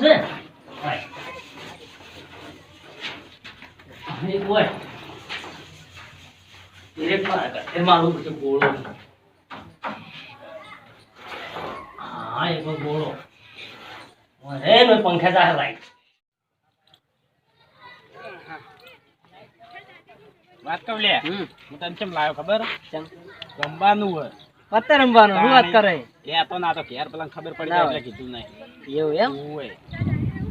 છે ભાઈ એક હોય એક માં એ મારું પછી ગોળો હા એક ગોળો હે નો પંખા જા લાઈટ વાત કર લે હમ હું તને કેમ લાવ્યો ખબર ચમ રમવાનું હોય પત્તે રમવાનું શું વાત કરે. એ તો ના તો ઘેર પેલા ખબર પડી જાય. એટલે કીધું નહીં. એવું એમ? ઓય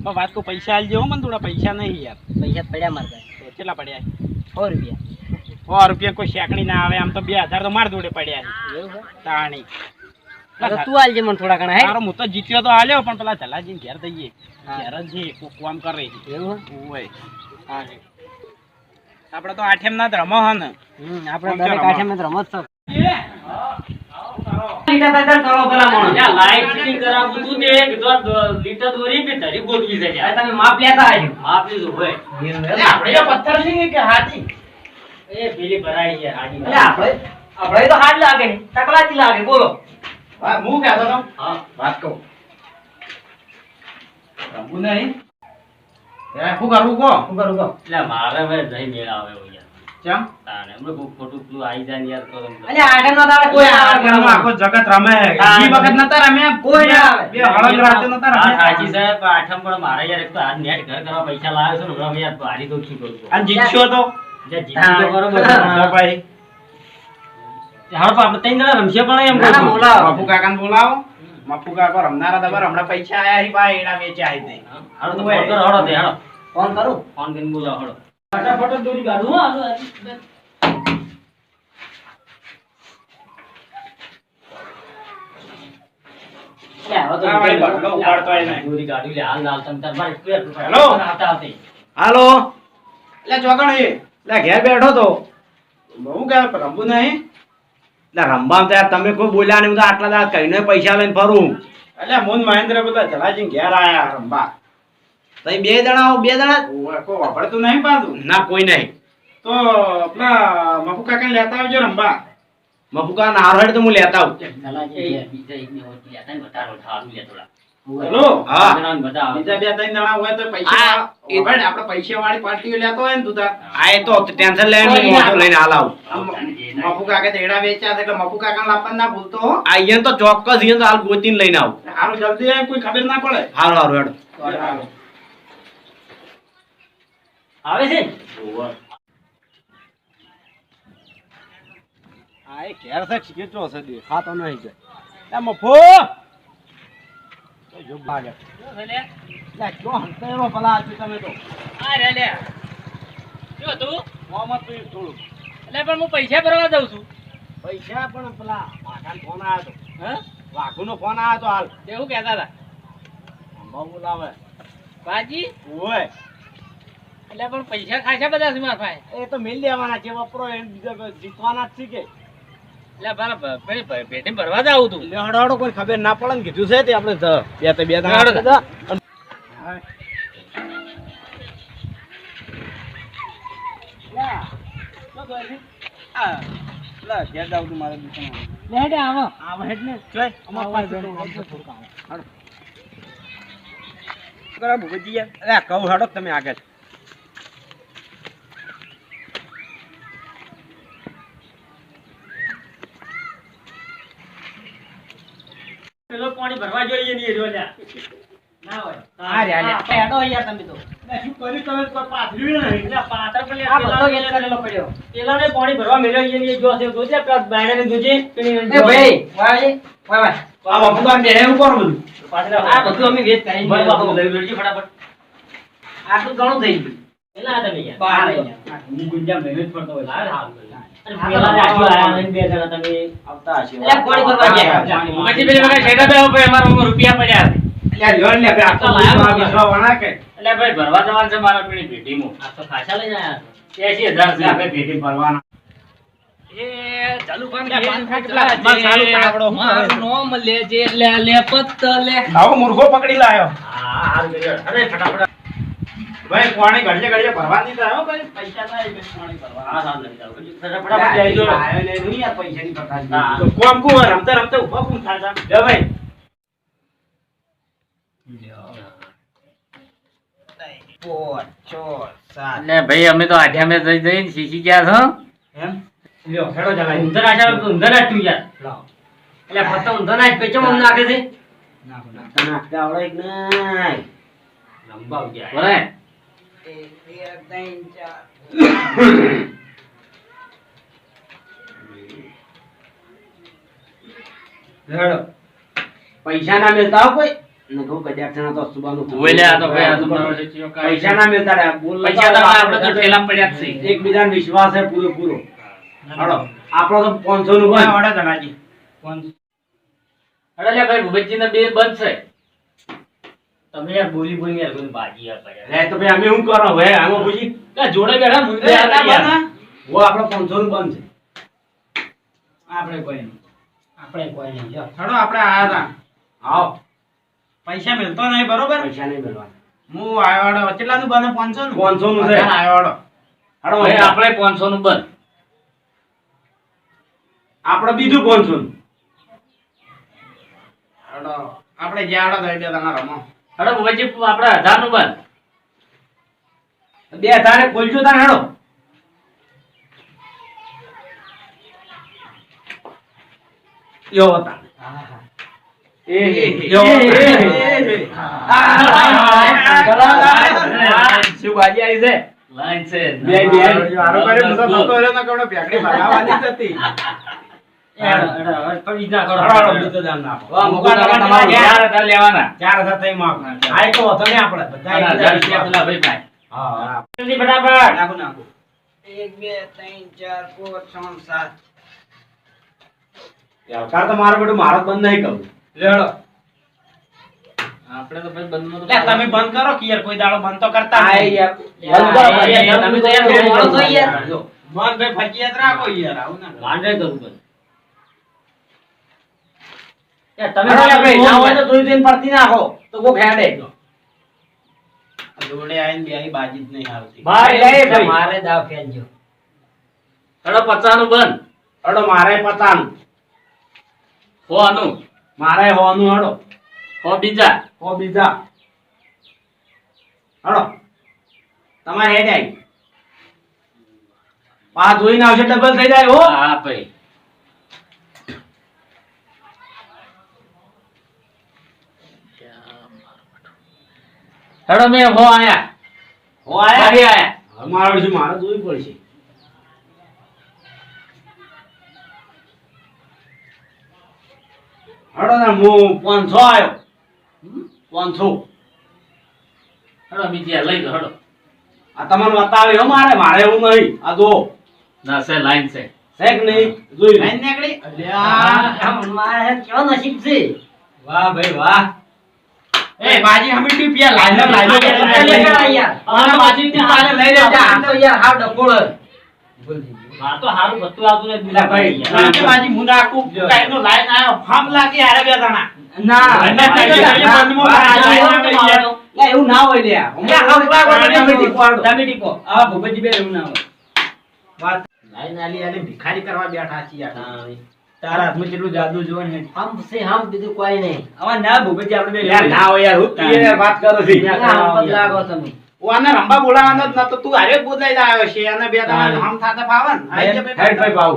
પણ વાત કો પૈસા આલજે હો મને થોડા પૈસા નહીં યાર. પૈસા પડ્યા માર પાસે. કેટલા પડ્યા? સો રૂપિયા. સો રૂપિયા કોઈ શેકડી ના આવે આમ તો બે હજાર તો માર જોડે પડ્યા એવું તાણી. તું આલજે મને થોડા ઘણા હે? હું તો જીત્યો તો આલ્યો પણ પેલા જલાજી ઘેર દઈએ. ઘેર જ છે કોક કામ કરે. એવું ઓય હા. આપણે તો આઠેમ ના રમો હે ને. હમ આપણે પંચર દરેક રમો. આઠે મિત્ર રમત છો યા લાઈટ ફિટિંગ કરાવવું તું તે કીધું આ લીટર દોરી પે ધરી ગોઠવી છે યાર તમે માપ લેતા આવજો માપ લીધું હોય આપણે પથ્થર છે કે હાથી? એ પેલી ભરાઈ છે હાડી એટલે આપણે આપણે તો હાથ લાગે નહીં. લાગે બોલો. હા હું કહેતો તો હા. વાત કહું. રમવું નહીં. શું કરવું કો શું કરું કહો? એટલે મારે જઈ મેળ આવે એવું યાર ચમ બહુ ખોટું પેલું આઈ જાય યાર તો એટલે આઠમ ના દાડે કોઈ કોઈ આવે ઘરનો આખો જગત રમે ઈ વખત નતા રમ્યા? કોઈ ના આવે. બે હળદ રાતે નતા હા, રમ્યા સાચી આઠમ પણ મારે યાર એક તો આ નેટ ઘર કરવા પૈસા લાવ્યો છું ને હમણાં યાર ભારી તો શું કરું અને જીતશો તો? જે જીતી તો બરોબર. છે. ભાઈ. હાલો પણ આપણે ત્રણ રમશે પણ એમ કહું બોલાવો. મફુ કાકાને બોલાવો. મફુ કાકો રમનારા દબર હમણાં પૈસા આયા હી ભાઈ એના વેચ્યા હી તે હાલો તો ફોન કરો, હાલો તે, હાલો. ફોન કરું? ફોન કરીને બોલાવો, હાલો. ફટાફટ દોરી કાઢું હો, હાલો. એટલે ચોકણ એટલે ઘેર બેઠો તો. બહુ કે રમવું નહીં. એટલે રમવા તો તમે કોઈ બોલ્યા નહીં. હું તો આટલા દાડા કહીને પૈસા લઈને ફરું. એટલે મુન મહેન્દ્ર બધા જલાજી ઘેર આયા રમવા. તો બે જણા આવો બે જણા? કોઈ વાપરતું નહીં પાછું ના કોઈ નહીં. તો આપણા મફુ કાકાને લેતા આવજો રંબા મફુકા ના હારો તો હું લેતા આવું. હેલો? હા. બીજા બે ત્રણ જણા હોય તો પૈસા આ, એ- આપણે પૈસા વાળી પાર્ટીઓ લેતો હોય ને તું આ એ તો ટેન્શન લેવા નહીં, મોટો લઈને હાલ આવું. મફુ કાકા તેડા વેચ્યા એટલે મફુ કાકા લાવવાનું ના ભૂલતો. આ અહીંયા તો ચોક્કસ અહીંયા તો હાલ ગોતીને લઈને આવું. હારું જલ્દી કોઈ ખબર ના પડે. હારું હારું હેડ. હારું. આવે છે? આ એ ઘેર છે ખીચો છે દેખાતો નહીં કે એ મફો! જો ભાગે. લે જો હંતાયો પલા આજી તમે તો. આ રે લે. જો તું. મોહમ્મદ તું થોડું. એટલે પણ હું પૈસા ભરવા દઉં છું. પૈસા પણ પેલા વાઘાનો ફોન આવ્યો તો. હા? વાઘુનો ફોન આવ્યો તો હાલ. એવું કહેતા હતા. અંબા બોલાવે. બાજી? ઓય. એટલે પણ પૈસા ખાસા બધા સીમા મારા પાસે એ તો મિલ લેવાના છે વપરો એ બીજા જીતવાના જ છે એટલે મારા પેલી પેટી ભરવા જ આવું તું હડો હડો કોઈ ખબર ના પડે ને કીધું છે તે આપણે બે તો બે હેડો. દાડા લા ઘેર જાવ તું મારે દુકાન લેડે આવો આવ હેડ ને જોય અમાર પાસે થોડું કામ છે, કામ. હાલો. ભૂપતજી યાર? અરે કહું હેડો તમે આગળ પેલો પાણી ના હોય. આ તમે તો. શું કર્યું તમે? પાથર્યું એટલે પણ આ બધો પેલા- કરેલો પડ્યો. પેલાને પાણી ભરવા મેળવ્યો છે જો છે જોજે પેલા જોજે. એ ભાઈ વાય વાય વાય. આ મફુકા બે ઉપર બધું. પાછળ આ બધું અમે વેચ કરીને ભાઈ બાપુ, લઈ લેજો ફટાફટ. આટલું ઘણું થઈ ગયું. પેલા આ તમે યાર. બહાર હું ગુંજા મહેનત કરતો હોય. હાલ હાલ કર્યું. અને પેલાને આટલું આયા ને બે જણા તમે આવતા હશે. એટલે પાણી ભરવા ગયા. પછી પેલી વખત શેઠા બે ઉપર અમારા રૂપિયા પડ્યા લ્યા, લ્યો ને લ્યા, બે આટલો તો લાયા બધો આ વિશ્વા વણા કે? એટલે ભાઈ ભરવા જવાનું છે મારા પેલી પેટીમાં આ તો ખાસા લઈને આયા એસી હજાર લ્યા, આપણે ભેગી ભરવાના. એ ચાલુ પણ લે, પાન ખા કે પેલા હાથમાં સારું તાવડો શું કરે છે? નામ લેજે લે લે પત્ત લે. આવો મુર્ગો પકડી લાયો. ફટાફટ. ભાઈ કોણે ઘડીએ ઘડીએ ભરવા દીધા હો ભાઈ. પૈસા ના ભાઈ ભરવા હા હા લઈ જાઓ ફટાફટ જઈ જો. આયો ને નહીં યાર પૈસાની પ્રકાર છે. તો કોમ કો રમતા રમતા ઊભા કોણ થાય છે? લે ભાઈ. અમે તો આઠ્યા મેં જઈ જઈને શીશી ગયા છો. એમ? લ્યો હેડો જલાઈ ઊંધર આશા યાર. લાવો એટલે ફક્ત ઊંધર ના પેચમ અમને નાખે છે. આવડે કે નહીં? લંબાવ ગયા. બરાબર પૈસા ના મિલતા કોઈ? ને કહું કદાચ તો સુબાનું ઓલે આ તો ભાઈ આ તો છે ચિયો કાંઈ. પૈસા ના મિલતા રે બોલ પૈસા તો આપણે તો ઠેલા પડ્યા છે. એકબીજાનો વિશ્વાસ છે પૂરો પૂરો હાલો આપણો તો 500 નું જલાજી અરે લે ભાઈ ભૂપતજીને બે બંધ છે. તમે યાર બોલી બોલી યાર કોઈ બાજી યાર પડ્યા લે તો ભાઈ અમે શું કરો? હવે આમાં પૂછી. કે જોડે બેઠા મુંદે આતા. બધા? વો આપણો 500 નું બંધ છે. આપણે કોઈ નહીં. આપણે કોઈ નહીં. જો. હેડો આપણે આયા હતા. આવો. પૈસા મિલતો નહીં બરોબર? પૈસા નહીં મળવાના હું આવ્યો કેટલા નું બને પાંચસો નું 500 નું છે. આવ્યો હેડો આપણે 500 નું બંધ. આપણે બીજું 500 નું હેડો આપણે જ્યાં આડો દઈ દે બે રમો. અરે વજી આપણે હજારનું બંધ બે હજાર ખોલજો તાર હડો યો હતા એ એ યો શું બાજી આવી છે લાઈન છે બે, બે. હારો કરે મુસો થતો રહ્યો ને કવડો ભેગડી ભગાવવાની જ હતી હેડો, હેડો, હવે તો બીજા કરો. હેડો, હેડો, બીજો દાન નાખો. વાહ, મુકા મુકા ટકા તમારા તમારા ચાર હજાર લેવાના ચાર હજાર થઈ માફ આ એક તો હતો મારો બેટું મારો બંધ નહીં કરું. લેડો આપણે તો ભાઈ લે તમે બંધ કરો કે યાર કોઈ દાડો બંધ તો કરતા નહીં. યાર. યાર, બંધ કરો તમે તો યાર બહુ માણસ યાર. જો, ભાઈ ફરજિયાત રાખો યાર આવું ના માંડે કરું બંધ. યાર, તમે હેડો યાર ભાઈ, ના હોય તો જોઈ જોઈને પડતી નાખો તો કોક હેડે જોડે આવીને બેહી બાજી જ નહીં આવતી ભાઈ, ભાઈ, ભાઈ. મારે દાવ ખેંચજો. હેડો પચાસનું બંધ. હેડો મારે પતાનું હો મારે હોવાનું હેડો હો બીજા. હો બીજા હેડો તમારે હેડ આવી પા જોઈને આવશે ડબલ થઈ જાય હો હા ભાઈ. હેડો મે હો આયા. હો આયા? મારી આયા. મારો છે મારે જોઈ પડશે. હેડો ને હું પાંચસો આવ્યો પાંચસો. હેડો બીજી આ લઈ લો હેડો. આ તમને બતાવે હો મારે મારે એવું નહીં. આ જો ના સે લાઈન છે. સેક કે નહીં? જોઈ. લાઈન નીકળી. અલ્યા વાહ ભાઈ વાહ. એ બાજી હમી ટીપિયા લાઈનો લાઈનો લઈ. માર તો હારું બધું આવતું ને ભાઈ, કે બાજી નાખું કાંઈનો લાઈન આવ્યો ફામ લાગી હારે બે જણા ના અને ના, લાઈન ના, આવી ગયા. લે, એવું ના હોય લે આ. લે, હમ લાગો તો તમે ટીપો. આ ભૂપતજી બે એવું ના હોય વાત લાઈન આલી આલી ભિખારી કરવા બેઠા છીએ. તારા હાથમાં કેટલું જાદુ જોવે ને. હવે ના ભૂપતજી આપણે બે યાર ના હોય યાર હું તું એને વાત કરો છી. ઓ આને રંબા બોલાવાનો જ નતો તું હારે બોલાઈ આવ્યો છે અને બે જણા આમ થાતા પાવન આઈ હેડ ભાઈ ભાવ.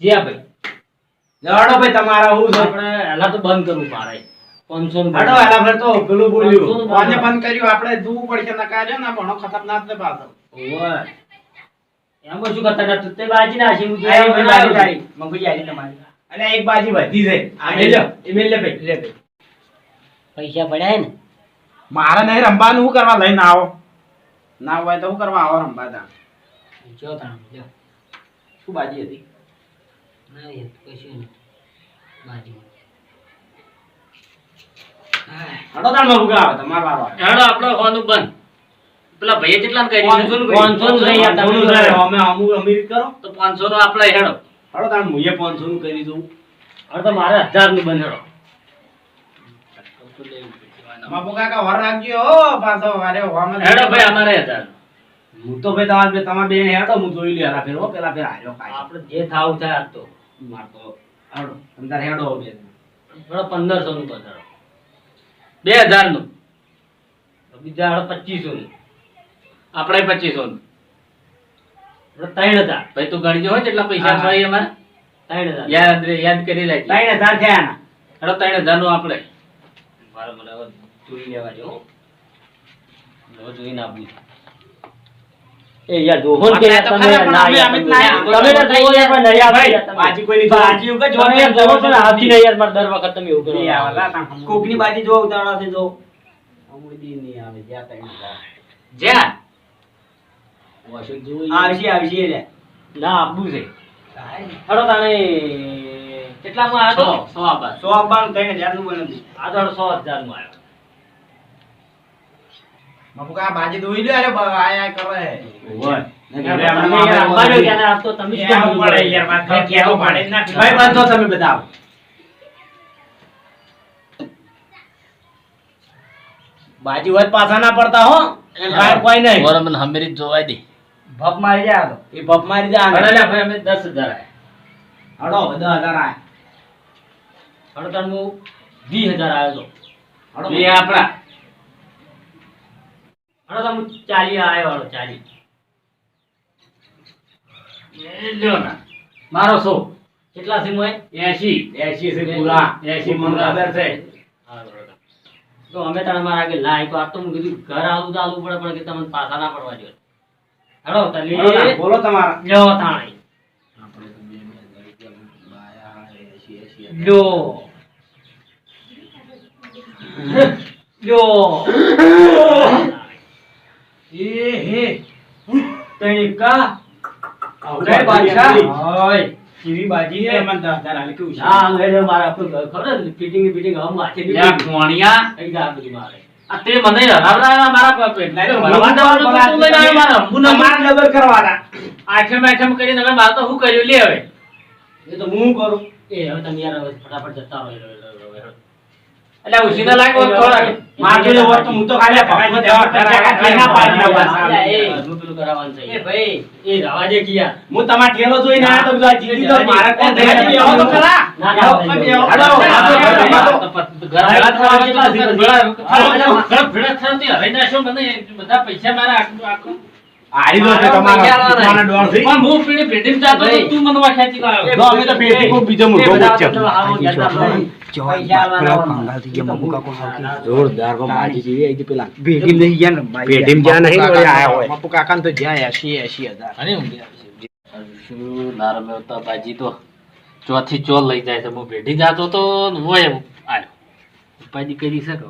જીયા ભાઈ. લડો ભાઈ તમારા હું આપણે હેલા તો બંધ કરવું મારે. 500 હડો એલા ફેર તો પેલું બોલ્યું. આને બંધ કર્યું? આપણે જોવું પડશે નકા જો ને ભણો ખતરનાક ને પાછો ઓવે. એમાં શું કરતા હતા? તે બાજી નાખી, હું આ એક જોયા બાજી. તારી મગુજી આલી તમારી. અને એક બાજી વધી છે આ લે લો એ લે ભાઈ. લે ભાઈ. પૈસા પડ્યા ને? મારે નહીં રંબાનું શું કરવા લઈને આવો. ના હોય તો શું કરવા આવો રંબા તા જો તા જો શું બાજી હતી? ના એ કશું નહીં. બાજુ. હડો તાર મગુગા આવે તમાર વારો હડો આપણો આપણે બંધ. પેલા ભાઈએ કેટલા યાર, તમે પાંચસો અમે અમુક અમીર કરો. તો પાંચસો નો આપણે હેડો. હડો તાર મુયે 500 નું કરી દઉં હવે તો મારે હજારનું બંધ હેડો. બાપુ કાકા વર રાખજો. હો પાછો વારે હોવામાં હેડો ભાઈ અમારે હજાર. હું તો ભાઈ તમારે બે તમારે બે હેડો હું જોઈ લે હેરા ફેર. હો પેલા ફેર આયો કાઈ. આપણે જે થાવ થાય આજ તો. માર તો હડો અંદર હેડો બે હેડો પંદરસો નું બંધ હેડો. બે હજારનું બીજા હળો પચીસો ની આપણે પચીસો ત્રણ હજાર. ભાઈ તું ગણજો હોય કેટલા પૈસા હા. અમારે. ત્રણ હજાર. યાદ યાદ કરી લેજે. ત્રણ હજાર થયા હેડો ત્રણ હજારનું આપણે. મારે મને જોઈ લેવા દો જોઈને આપું. એ યાર જોહો કે તમે ના યાર તમે ના તમે યાર નહીં આવતી યાર તમે. બાજી કોઈની જોવા. બાજી ઉપર જોવો યાર જોવો છો આવતી નહીં યાર મારે દર વખત તમે એવું કરો. નહીં આવે, લા, કોકની બાજી જો ઉતાવળાથી જો. અમુદી નહીં આવે, જ્યાં ત્રણ જ્યાં? વોશિંગ જોઈ. આવશે આવશે લે. ના આપવું છે. હડો તાણે. કેટલામાં આવ્યો સો આભાર સો આપવાનું ત્રણ હજારનું બને આ તો સો હજારમાં આવ્યો બાપુ કા બાજી દોઈ લે, અરે આયા કરે. ઓય ને તમે ના ના. બાંધો બાજી હોય પાછા ના પડતા હો. કોઈ નહીં. મને હમેરી જોવાય દે. ભપ મારી જાય તો. એ ભપ મારી જાય અરે લે ભાઈ અમે દસ હજાર આવ્યા હડો બધા હજાર આય. હળો તાણ હું વીસ હજાર આવ્યો હડો. એ આપડા તો હળો તાણ હું ચાલી આવ્યો હળો લ્યો ના. મારો સો. કેટલા સિમ હોય? એસી એસી છે પૂરા. એસી મને ખબર છે. તો અમે તાણે મારા આગળ લાય તો આ તો હું કીધું ઘર આવું તો આવું પડે પણ કે તમને પાછા ના પડવા જોઈએ તાણ, તલી બોલો તમારા લ્યો તાણી લ્યો લ્યો એ હે તણી કા જય બાદશાહ. હોય કેવી બાજી હે મન હજાર આલે કેવું છે હા અંગ્રેજો મારા આપણું ખબર ફિટિંગ ફિટિંગ હમ વાચે લ્યા કોણિયા એક જા મારે તે મને હરાવડાવ્યા મારા તો તું લઈને આવ્યો મારા હું ડબલ કરવાના. આઠમ આઠમ કરીને હવે મારે તો શું કર્યું? લે હવે. એ તો હું કરું? એ હવે તમે યાર ફટાફટ જતા રહો એટલે ઉસીના લાગ્યો થોડા માર જોડે હોત તો હું તો ખાલી ભગવાન દેવા ટકા ખાઈ પાડી પાછા. એ રૂપલું કરાવવાનું છે એ ભાઈ એ રવા કિયા હું તમારા ઠેલો જોઈને આયા તો બધા જીતી તો મારે કોણ ગયું? આવો તો ખરા. ના, ના, ના. ના, હડો, ના, ના, ના. ઘર થવા કેટલા? ઘર ભેળા થવાથી હરાઈ નાખ્યો મને બધા પૈસા મારા આખું આખું હારી દો તમારા પોતાના પણ હું પેલી પેઢી જાતો તો તું મને વાંખ્યાથી લાવ્યો. જો અમે તો પેટી કોક બીજો મુર્ગો મૂક્યો. જોરદાર બાજી જેવી આઈ પેલા. પેઢીમાં જ્યાં નહીં વળી આયા હોય. બાપુ કાકાને તો જ્યાં એંશી એંશી હજાર. શું નાર મેવતા બાજી તો ચોથી ચોલ લઈ જાય છે. હું ભેટી જાતો તો ને હોય આવ્યો ઉપાધિ કરી શકે